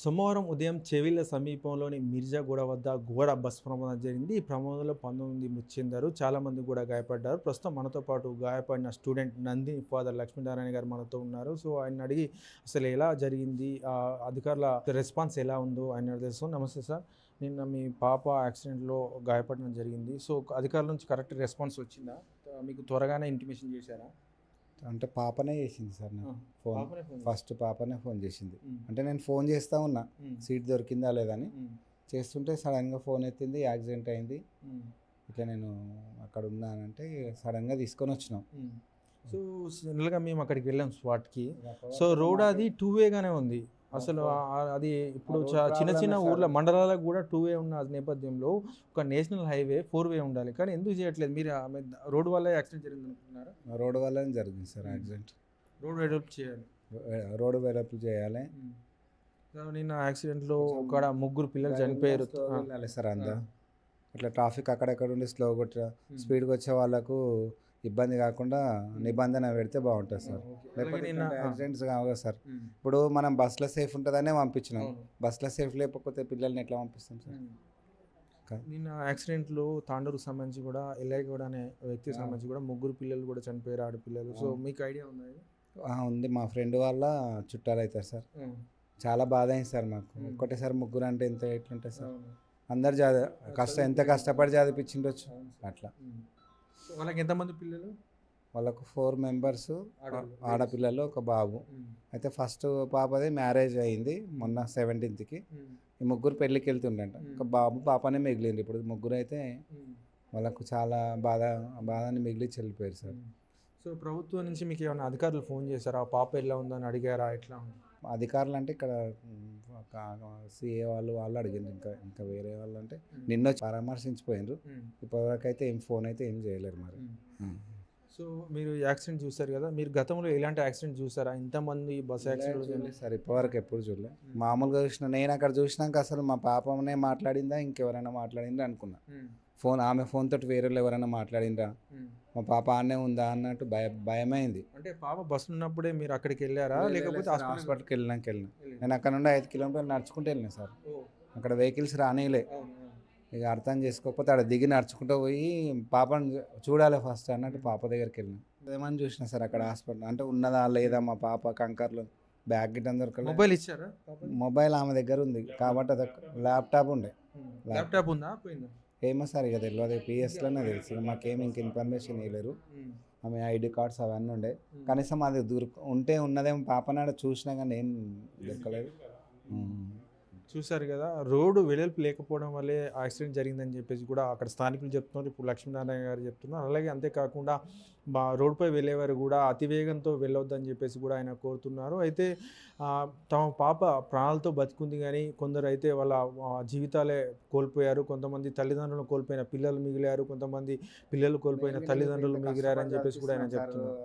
సోమవారం ఉదయం చెవిల సమీపంలోని మిర్జాగూడ వద్ద ఘోర బస్ ప్రమాదం జరిగింది. ఈ ప్రమాదంలో పంతొమ్మిది మృతి చెందారు కూడా గాయపడ్డారు. ప్రస్తుతం మనతో పాటు గాయపడిన స్టూడెంట్ నందిని ఫాదర్ లక్ష్మీనారాయణ గారు మనతో ఉన్నారు. సో ఆయన అడిగి అసలు ఎలా జరిగింది? అధికారుల రెస్పాన్స్ ఎలా ఉందో ఆయన తెలుసు నమస్తే సార్. నిన్న మీ పాప యాక్సిడెంట్లో గాయపడడం జరిగింది. సో అధికారుల నుంచి కరెక్ట్ రెస్పాన్స్ వచ్చిందా? మీకు త్వరగానే ఇంటిమేషన్ చేశారా? అంటే పాపనే చేసింది సార్ నాకు ఫోన్ ఫస్ట్ పాపనే ఫోన్ చేసింది. అంటే నేను ఫోన్ చేస్తా ఉన్నా. సీట్ దొరికిందా లేదని చేస్తుంటే సడన్గా ఫోన్ ఎత్తింది యాక్సిడెంట్ అయింది. ఇట్లా నేను అక్కడ ఉన్నానంటే సడన్గా తీసుకొని వచ్చినాం. సో జనరల్గా మేము అక్కడికి వెళ్ళాం స్పాట్కి సో రోడ్ అది టూ వేగానే ఉంది. అసలు అది ఇప్పుడు చిన్న చిన్న ఊర్ల. మండలాలకు కూడా టూ వే ఉన్న నేపథ్యంలో ఒక నేషనల్ హైవే ఫోర్ వే ఉండాలి కానీ ఎందుకు చేయట్లేదు మీరు రోడ్ వల్ల యాక్సిడెంట్ జరిగింది అనుకుంటున్నారా రోడ్ వల్లనే జరిగింది sir um. Accident road develop చేయాలి రోడ్ డెవలప్ చేయాలి. సో నిన్న యాక్సిడెంట్లో ఒక ముగ్గురు పిల్లలు చనిపోయారు. వెళ్ళాలి సార్ అంతా ఆ. ఇట్లా ట్రాఫిక్ అక్కడక్కడ ఉండి స్లో కొట్ట మ్మ్. స్పీడ్గా వచ్చే వాళ్ళకు ఇబ్బంది కాకుండా నిబంధన పెడితే బాగుంటుంది సార్ లేకపోతే. యాక్సిడెంట్స్ కావు సార్. ఇప్పుడు మనం బస్సులో సేఫ్ ఉంటుందనే పంపించినాం. బస్సులో సేఫ్ లేకపోతే పిల్లల్ని ఎట్లా పంపిస్తాం సార్ నిన్న యాక్సిడెంట్లో తాండూరుకు సంబంధించి కూడా ఎల్ఐ కూడా అనే వ్యక్తికి. సంబంధించి కూడా ముగ్గురు పిల్లలు కూడా చనిపోయారు ఆడపిల్లలు సో ఆ. మీకు ఐడియా ఉందా ఉంది మా ఫ్రెండ్ వాళ్ళ చుట్టాలు అవుతారు సార్ చాలా బాధ అయింది సార్ మాకు. ఒక్కటేసారి ముగ్గురు అంటే ఎంత ఎట్లుంటుంది సార్. అందరు చదివి కష్టం ఎంత కష్టపడి చదివిపించిండొచ్చు. అట్లా. సో వాళ్ళకి ఎంతమంది పిల్లలు వాళ్ళకు ఫోర్ మెంబర్స్ ఆడపిల్లలు. ఒక బాబు మ్మ్. అయితే ఫస్ట్ పాపది మ్యారేజ్ అయింది మొన్న సెవెంటీన్త్కి మ్మ్. ఈ ముగ్గురు పెళ్ళికి వెళ్తుండంట మ్మ్. ఒక బాబు పాపనే మిగిలింది ఇప్పుడు ముగ్గురు అయితే. వాళ్ళకు చాలా బాధ బాధని మిగిలిచి వెళ్ళిపోయారు సార్. సో ప్రభుత్వం నుంచి మీకు ఏమైనా అధికారులు ఫోన్ చేశారా ఆ పాప ఎలా ఉందని అడిగారా ఎట్లా అధికారులు అంటే ఇక్కడ సిఏ వాళ్ళు వాళ్ళు అడిగిండ్రు ఇంకా ఇంకా వేరే వాళ్ళు అంటే. నిన్న పరామర్శించిపోయినారు. ఇప్పటివరకు అయితే ఏం ఫోన్ అయితే ఏం చేయలేరు మరి. సో మీరు యాక్సిడెంట్ చూసారు కదా మీరు గతంలో ఎలాంటి యాక్సిడెంట్ చూసారా? ఇంతమంది బస్ యాక్సిడెంట్ చూడలేదు సార్ ఇప్పటివరకు ఎప్పుడు చూడలే మామూలుగా చూసిన నేను అక్కడ చూసినాక అసలు మా పాపనే మాట్లాడిందా ఇంకెవరైనా మాట్లాడిందా అనుకున్నా. ఫోన్ ఆమె ఫోన్ తోటి వేరే వాళ్ళు ఎవరైనా మాట్లాడిందా మా పాప ఆడనే ఉందా అన్నట్టు భయ భయమైంది. అంటే పాప బస్ ఉన్నప్పుడే మీరు అక్కడికి వెళ్ళారా? లేకపోతే హాస్పిటల్ హాస్పిటల్కి వెళ్ళినాక వెళ్ళిన. నేను అక్కడ నుండి ఐదు కిలోమీటర్లు నడుచుకుంటూ వెళ్ళిన సార్. అక్కడ వెహికల్స్ రానిలే. ఇక అర్థం చేసుకోకపోతే ఆడ దిగి నడుచుకుంటూ పోయి పాపను చూడాలి ఫస్ట్ అన్నట్టు పాప దగ్గరికి వెళ్ళిన. ఏమని చూసిన సార్ అక్కడ హాస్పిటల్ అంటే ఉన్నదా లేదా మా పాప కంకర్లు బ్యాగ్ గిట్ట దొరకలేదు మొబైల్ ఇచ్చారా? మొబైల్ ఆమె దగ్గర ఉంది. కాబట్టి అది ల్యాప్టాప్ ఉండే. ల్యాప్టాప్ ఉందా? పోయిందా? ఏమో సార్ ఇక తెలియదు పిఎస్లోనే తెలుసు మాకేమి ఇంక ఇన్ఫర్మేషన్ ఇవ్వలేరు. ఆమె ఐడి కార్డ్స్ అవన్నీ ఉండే. కనీసం అది దొరక ఉంటే ఉన్నదేమో పాపనాడ చూసినా కానీ ఏం దొరకలేదు. చూశారు కదా రోడ్డు వెడల్పు లేకపోవడం వల్లే యాక్సిడెంట్ జరిగిందని చెప్పేసి కూడా అక్కడ స్థానికులు చెప్తున్నారు. ఇప్పుడు లక్ష్మీనారాయణ గారు చెప్తున్నారు. అలాగే అంతేకాకుండా బా రోడ్డుపై వెళ్ళేవారు కూడా అతివేగంతో వెళ్ళొద్దని చెప్పేసి కూడా ఆయన కోరుతున్నారు. అయితే తమ పాప ప్రాణాలతో బతికుంది కానీ కొందరు అయితే వాళ్ళ జీవితాలే కోల్పోయారు. కొంతమంది తల్లిదండ్రులను కోల్పోయిన పిల్లలు మిగిలారు. కొంతమంది పిల్లలు కోల్పోయిన తల్లిదండ్రులు మిగిలారు అని చెప్పేసి కూడా ఆయన చెప్తున్నారు.